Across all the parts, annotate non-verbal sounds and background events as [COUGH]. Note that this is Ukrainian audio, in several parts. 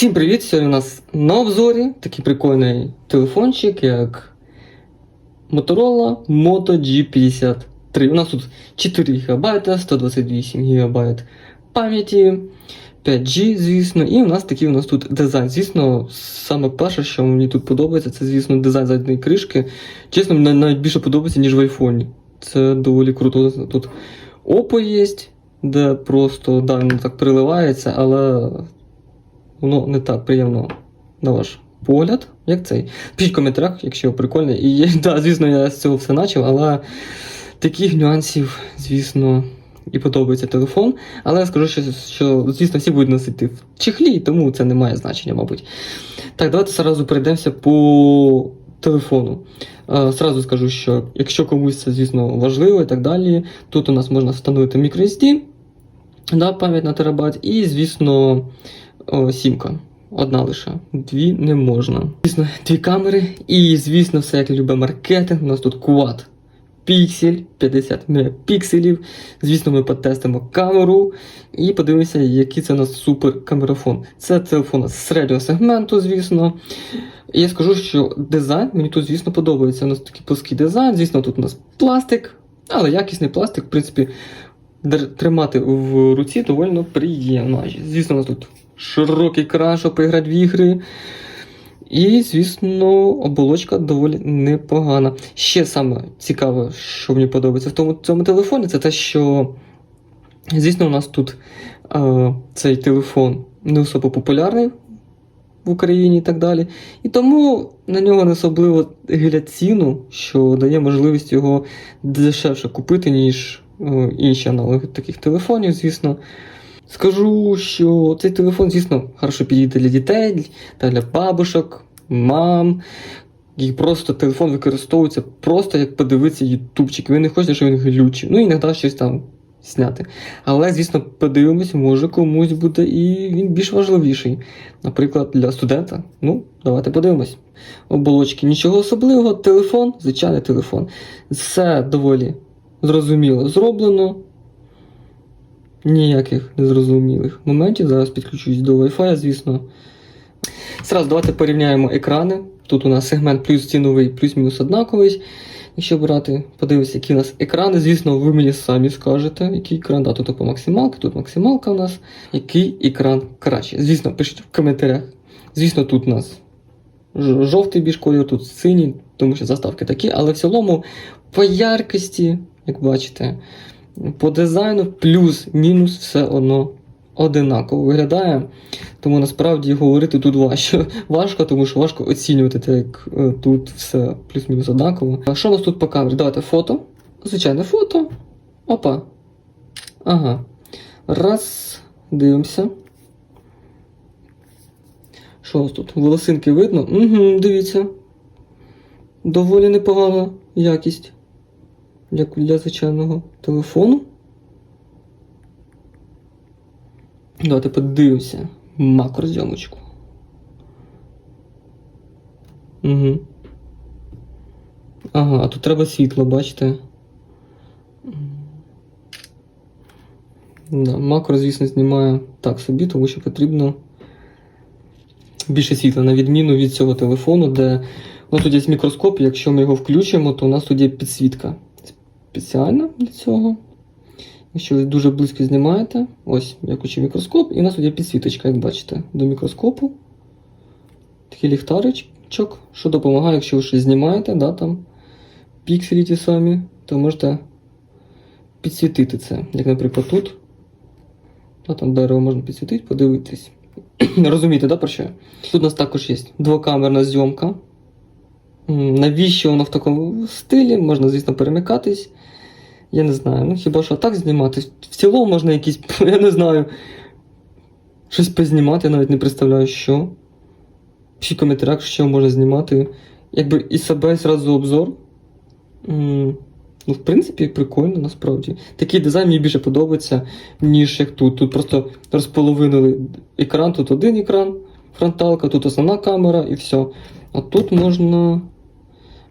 Всім привіт! Сьогодні у нас на обзорі такий прикольний телефончик, як Motorola Moto G53. У нас тут 4 ГБ, 128 ГБ пам'яті, 5G, звісно, і у нас такий у нас тут дизайн. Звісно, саме перше, що мені тут подобається, це, звісно, дизайн задньої кришки. Чесно, мені навіть більше подобається, ніж в айфоні. Це доволі круто. Тут Oppo є, де просто да, так приливається, але воно не так приємно на ваш погляд, як цей. Пишіть в коментарях, якщо прикольно. І [LAUGHS] да, звісно, я з цього все почав, але таких нюансів, звісно, і подобається телефон. Але я скажу, що, що звісно, всі будуть носити в чехлі, тому це не має значення, мабуть. Так, давайте зразу перейдемося по телефону. Е, Сразу скажу, що якщо комусь це, звісно, важливо і так далі, тут у нас можна встановити microSD, да, пам'ять на терабайт, і, звісно, о, сімка. Одна лише, дві не можна. Звісно, дві камери, і, звісно, все як любить маркетинг. У нас тут Quad Pixel 50 мегапікселів. Звісно, ми потестимо камеру і подивимося, який це у нас супер камерафон. Це телефон середнього сегменту, звісно. Я скажу, що дизайн мені тут, звісно, подобається. У нас такий плоский дизайн, звісно, тут у нас пластик, але якісний пластик, в принципі, тримати в руці доволі приємно. Звісно, у нас тут широкий екран, щоб поіграти в ігри. І, звісно, оболочка доволі непогана. Ще саме цікаве, що мені подобається в тому цьому телефоні, це те, що, звісно, у нас тут е, цей телефон не особо популярний в Україні і так далі. І тому на нього не особливо ціну, що дає можливість його дешевше купити, ніж е, інші аналоги таких телефонів, звісно. Скажу, що цей телефон, звісно, хорошо підійде для дітей, та для бабушок, мам. І просто телефон використовується просто як подивитися ютубчик. Ви не хочете, щоб він глючив. Ну, іноді щось там зняти. Але, звісно, подивимось, може комусь буде і він більш важливіший. Наприклад, для студента. Ну, давайте подивимось. Оболочки нічого особливого, телефон, звичайний телефон. Все доволі зрозуміло зроблено. Ніяких незрозумілих моментів. Зараз підключусь до Wi-Fi, звісно. Зразу давайте порівняємо екрани. Тут у нас сегмент плюс ціновий, плюс-мінус однаковий. Якщо брати, подивитися, які у нас екрани, звісно, ви мені самі скажете, який екран. Да, тут по максималка, тут максималка у нас. Який екран краще. Звісно, пишіть в коментарях. Звісно, тут у нас жовтий більш кольор, тут синій, тому що заставки такі, але в цілому по яркості, як бачите, по дизайну плюс-мінус все одно одинаково виглядає. Тому насправді говорити тут важче. [LAUGHS] важко, тому що важко оцінювати те, як е, тут все плюс-мінус однаково. А що у нас тут по камері? Давайте фото. Звичайне фото. Опа. Ага. Раз. Дивимося. Що у нас тут? Волосинки видно? Угу, дивіться. Доволі непогана якість для, для звичайного телефону. Давайте подивимося макрозйомочку. Угу. Ага, а тут треба світло, бачите? Да, макро, звісно, знімає так собі, тому що потрібно більше світла, на відміну від цього телефону, де у нас тут є мікроскоп, якщо ми його включимо, то у нас тут є підсвітка. Спеціально для цього. Якщо ви дуже близько знімаєте, ось я включив мікроскоп, і у нас тут є підсвіточка, як бачите, до мікроскопу. Такий ліхтаричок, що допомагає, якщо ви щось знімаєте, да, там пікселі ті самі, то можете підсвітити це. Як, наприклад, тут. Да, там дерево можна підсвітити, подивитись. [CLEARS THROAT] Розумієте, да, про що? Тут у нас також є двокамерна зйомка. Навіщо воно в такому стилі? Можна, звісно, перемикатись. Я не знаю. Ну хіба що так знімати? В цілому можна якісь, [LAUGHS] я не знаю, щось познімати, я навіть не представляю, що. Пишіть в коментарях, що можна знімати. Якби і себе зразу обзор. Ну, в принципі, прикольно насправді. Такий дизайн мені більше подобається, ніж як тут. Тут просто розполовинили екран, тут один екран, фронталка, тут основна камера і все. А тут можна.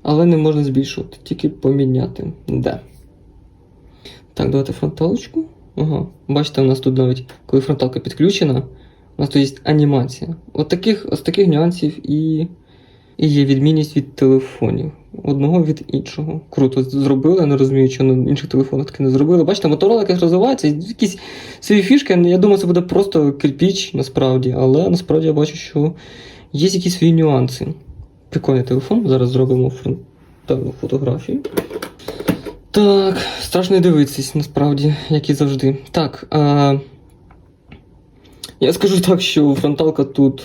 Але не можна збільшувати, тільки поміняти. Де? Так, давайте фронталочку. Ага. Бачите, у нас тут навіть, коли фронталка підключена, У нас тут є анімація. От таких, от таких нюансів і, і є відмінність від телефонів. Одного від іншого. Круто зробили, не розумію, чого на інших телефонах таке не зробили. Бачите, Motorola якось розвивається, якісь свої фішки. Я думаю, це буде просто кирпіч насправді, але насправді я бачу, що є якісь свої нюанси. Прикольний телефон. Зараз зробимо фронтальну фотографію. Так, страшно дивитись, насправді, як і завжди. Так. А... Я скажу так, що фронталка тут.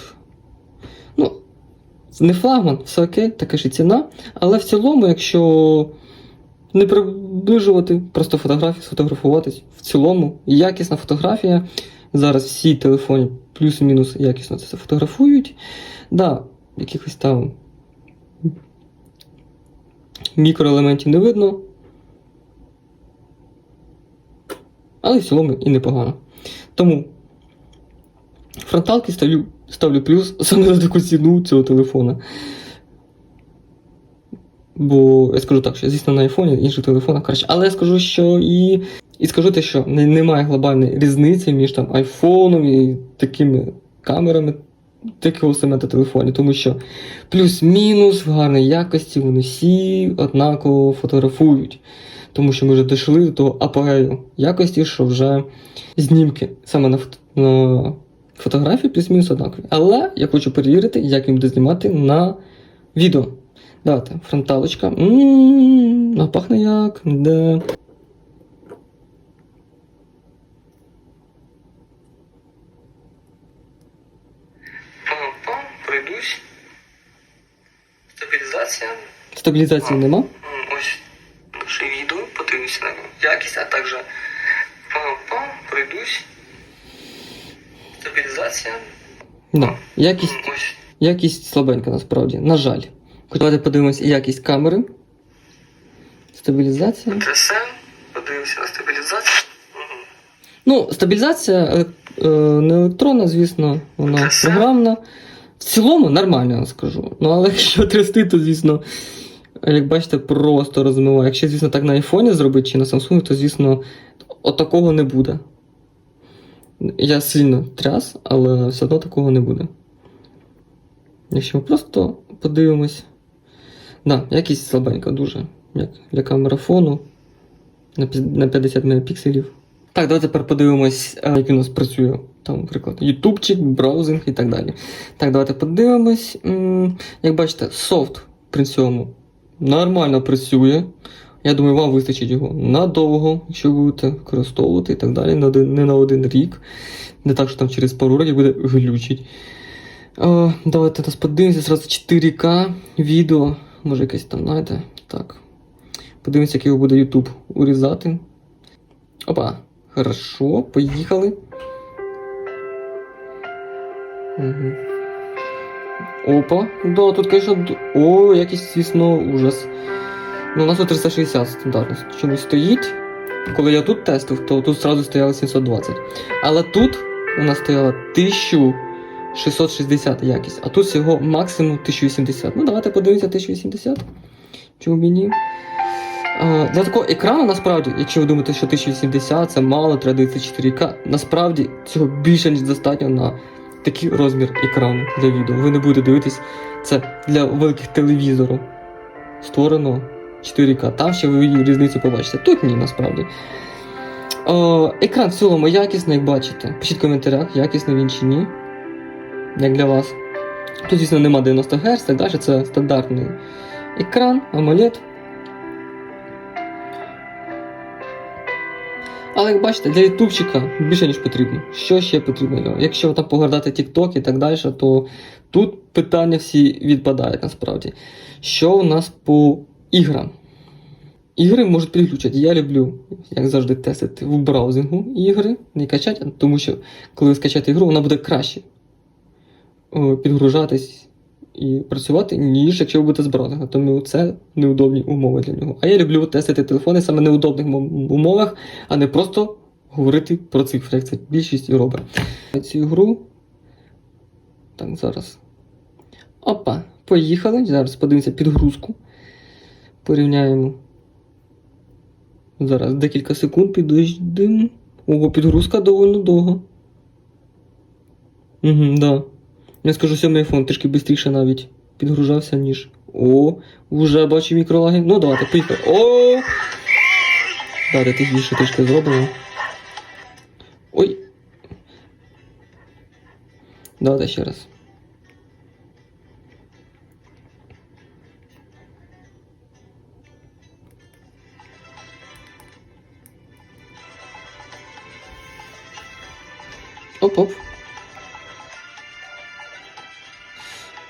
Ну, не флагман, все окей, така ж і ціна. Але в цілому, якщо не приближувати, просто фотографії, сфотографуватись, в цілому якісна фотографія. Зараз всі телефони плюс-мінус якісно це фотографують. Да, якихось там мікроелементів не видно. Але в цілому і непогано. Тому фронталки ставлю, ставлю плюс [LAUGHS] саме за таку ціну цього телефона. Бо я скажу так, що звісно на айфоні, інших телефонах краще. Але я скажу, що і. І скажу те, що немає глобальної різниці між там айфоном і такими камерами такого сегменту телефонів, тому що плюс-мінус в гарній якості вони всі однаково фотографують. Тому що ми вже дійшли до апогею якості, що вже знімки саме на, фото, на фотографії плюс-мінус однакові. Але я хочу перевірити, як він буде знімати на відео. Давайте, фронталочка. Ммм, а пахне як. Де. Пройдусь. Стабілізація. Стабілізації нема. Ось наше відео, подивимося на якість, а також пам-пам, пройдусь. Стабілізація. Да. Якість, Ось. якість слабенька насправді, на жаль. Давайте подивимося якість камери. Стабілізація. ТСМ. Подивимося на стабілізацію. Угу. Ну, стабілізація елек- е, не електронна, звісно, вона програмна. В цілому нормально, я скажу. Ну, але якщо трясти, то, звісно, як бачите, просто розмиває. Якщо, звісно, так на айфоні зробити чи на Samsung, то, звісно, от такого не буде. Я сильно тряс, але все одно такого не буде. Якщо ми просто подивимось. Да, якість слабенька дуже. Як для камерафону на 50 мегапікселів. Так, давайте тепер подивимось, е, як він у нас працює. Там, наприклад, ютубчик, браузинг і так далі. Так, давайте подивимось. Як бачите, софт при цьому нормально працює. Я думаю, вам вистачить його надовго, якщо будете використовувати і так далі, не на один рік. Не так, що там через пару років буде глючить. Давайте нас подивимося зразу 4К відео. Може якесь там, знаєте, так. Подивимося, як його буде YouTube урізати. Опа, хорошо, поїхали. Угу. Опа, да, тут, конечно, о, якийсь, звісно, ужас. Ну, у нас тут 360 стандартно чомусь стоїть. Коли я тут тестив, то тут сразу стояло 720. Але тут у нас стояло 1660 якість, а тут всього максимум 1080. Ну, давайте подивимося 1080. Чому б Для такого екрану, насправді, якщо ви думаєте, що 1080 це мало, треба дивитися 4К, насправді цього більше, ніж достатньо на такий розмір екрану для відео. Ви не будете дивитись, це для великих телевізорів створено 4К. Там ще ви різницю побачите. Тут ні, насправді. О, екран в цілому якісний, як бачите. Пишіть в коментарях, якісний він чи ні. Як для вас. Тут, звісно, нема 90 Гц, так далі. Це стандартний екран, AMOLED. Але як бачите, для ютубчика більше, ніж потрібно. Що ще потрібно? Якщо там погортати TikTok і так далі, то тут питання всі відпадають насправді. Що у нас по іграм? Ігри можуть підключати. Я люблю, як завжди, тестити в браузингу ігри, не качати, тому що коли ви скачаєте ігру, вона буде краще підгружатись і працювати, ніж якщо ви будете з. Тому це неудобні умови для нього. А я люблю тестити телефони саме в неудобних умовах, а не просто говорити про цифри, як це більшість і робить. Цю ігру. Так, зараз. Опа, поїхали. Зараз подивимося підгрузку. Порівняємо. Зараз декілька секунд підождемо. Ого, підгрузка доволі довго. Угу, да. Я скажу, сьомий айфон трішки швидше навіть підгружався, ніж. О, вже бачу мікролаги. Ну, давайте, поїхали. О! Давайте тихіше трішки зробимо. Ой. Давайте ще раз. Оп-оп.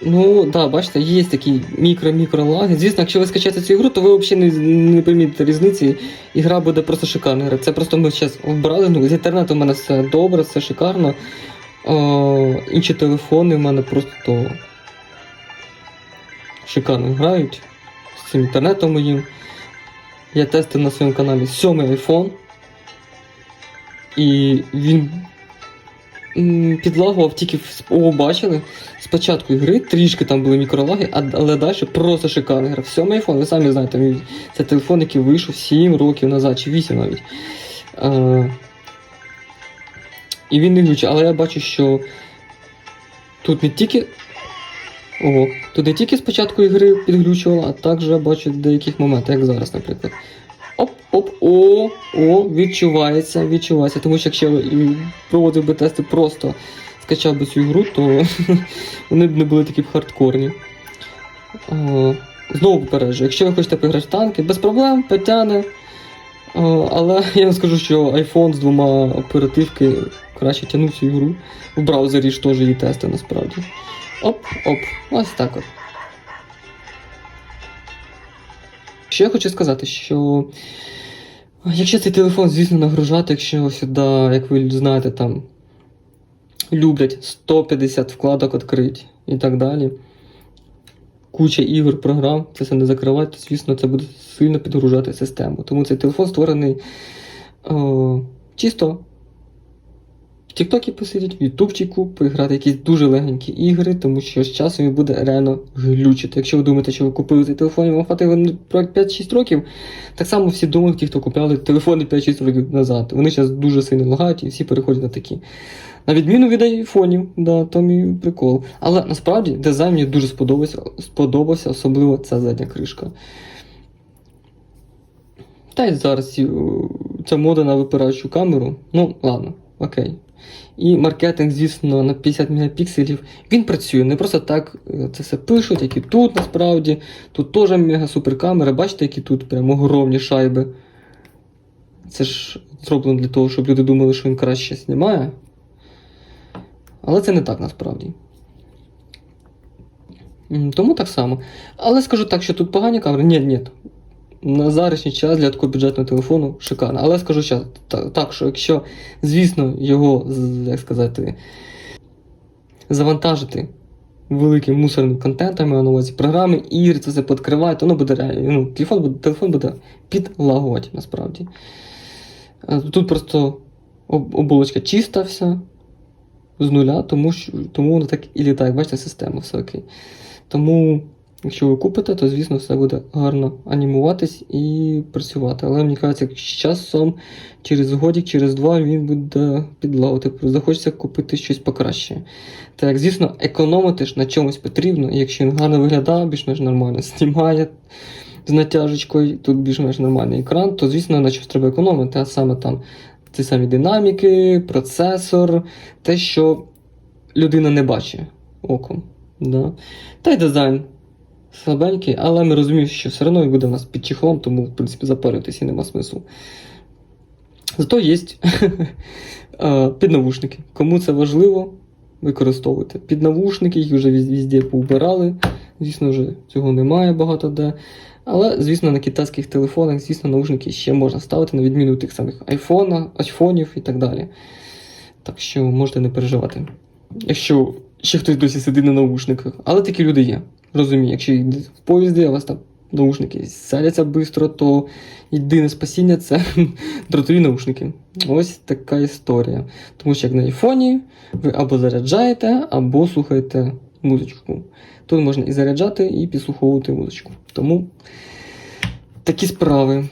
Ну, да, бачите, є такі мікро-мікро лаги. Звісно, якщо ви скачаєте цю ігру, то ви взагалі не, не помітите різниці, і гра буде просто шикарна. Це просто ми зараз вбрали. Ну, з інтернету в мене все добре, все шикарно. О, інші телефони в мене просто шикарно грають з цим інтернетом моїм. Я тестив на своєму каналі сьомий iPhone. І він підлагував тільки о, бачили. Спочатку ігри трішки там були мікролаги, але далі просто шикарна гра. Сьомий iPhone, ви самі знаєте, це телефон, який вийшов 7 років назад, чи 8 навіть. Е, і він не глючить, але я бачу, що тут не тільки. Ого, тут не тільки спочатку ігри підглючувало, а також я бачу деяких моментах, як зараз, наприклад. Оп, оп, о, відчувається, відчувається. Тому що якщо я проводив би тести просто скачав би цю ігру, то [LAUGHS] вони б не були такі б хардкорні. О, знову попереджую, якщо ви хочете поіграти в танки, без проблем, потягне. О, але [LAUGHS] я вам скажу, що iPhone з двома оперативки краще тягнув цю ігру. В браузері ж теж її тести насправді. Оп, оп, ось так от. Ще я хочу сказати, що якщо цей телефон, звісно, нагружати, якщо сюди, як ви знаєте, там люблять 150 вкладок відкрити і так далі. Куча ігор, програм, це все не закривати, то, звісно, це буде сильно підгружати систему. Тому цей телефон створений о, чисто Тіктокі посидіть, в Ютубчику, поіграти якісь дуже легенькі ігри, тому що з часом він буде реально глючити. Якщо ви думаєте, що ви купили цей телефон і вам хватить його про 5-6 років, так само всі думають, ті, хто купляли телефони 5-6 років назад. Вони зараз дуже сильно лагають і всі переходять на такі. На відміну від айфонів, да, там і прикол. Але насправді дизайн мені дуже сподобався, сподобався, особливо ця задня кришка. Та й зараз ця мода на випираючу камеру. Ну, ладно, окей. І маркетинг, звісно, на 50 мегапікселів. Він працює. Не просто так е, це все пишуть, як і тут насправді. Тут теж мега супер камера. Бачите, які тут прям огромні шайби. Це ж зроблено для того, щоб люди думали, що він краще знімає. Але це не так насправді. Тому так само. Але скажу так, що тут погані камери. Ні, ні. На зарішній час для такого бюджетного телефону шикарно. Але скажу та- так, що якщо, звісно, його, як сказати, завантажити великим мусорним контентом, на увазі програми, ігри, це все підкриває, то воно буде реально. Ну, телефон буде, телефон буде підлагувати насправді. Е, Тут просто об- оболочка чиста вся з нуля, тому, що, тому воно так і літає. Бачите, система все окей. Тому, якщо ви купите, то звісно все буде гарно анімуватись і працювати. Але мені кажеться, з часом, через годик, через два він буде підлагувати. Захочеться купити щось покраще. Так, звісно, економити ж на чомусь потрібно, і якщо він гарно виглядає, більш-менш нормально знімає з натяжечкою, тут більш-менш нормальний екран, то звісно на щось треба економити, а саме там ті самі динаміки, процесор, те, що людина не бачить оком. Да. Та й дизайн слабенький, але ми розуміємо, що все одно він буде у нас під чехлом, тому в принципі запаритися нема смислу. Зато є [LAUGHS] е, піднавушники. Кому це важливо, використовуйте. Піднавушники, їх вже віз- везде поубирали. Звісно, вже цього немає багато де. Але, звісно, на китайських телефонах, звісно, наушники ще можна ставити, на відміну тих самих айфона, айфонів і так далі. Так що можете не переживати. Якщо ще хтось досі сидить на наушниках. Але такі люди є. Розумію, якщо в поїзді, у вас там наушники садяться швидко, то єдине спасіння це [LAUGHS] дротові наушники. Ось така історія. Тому що як на айфоні ви або заряджаєте, або слухаєте музичку. Тут можна і заряджати, і підслуховувати музичку. Тому такі справи.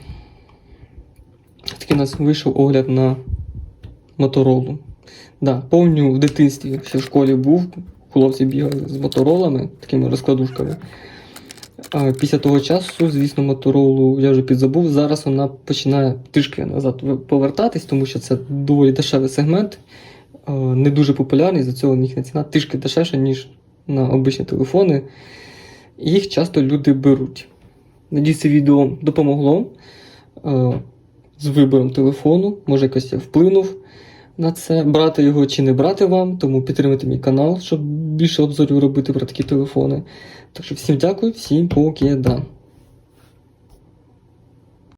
Такий у нас вийшов огляд на Моторолу. Да, помню в дитинстві, ще в школі був, хлопці бігали з моторолами, такими розкладушками. Після того часу, звісно, моторолу я вже підзабув. Зараз вона починає трішки назад повертатись, тому що це доволі дешевий сегмент, не дуже популярний, за цього їхня ціна трішки дешевша, ніж на обичні телефони. Їх часто люди беруть. Надіюсь, це відео допомогло з вибором телефону, може якось я вплинув на це, брати його чи не брати вам, тому підтримайте мій канал, щоб більше обзорів робити про такі телефони. Так що всім дякую, всім покеда.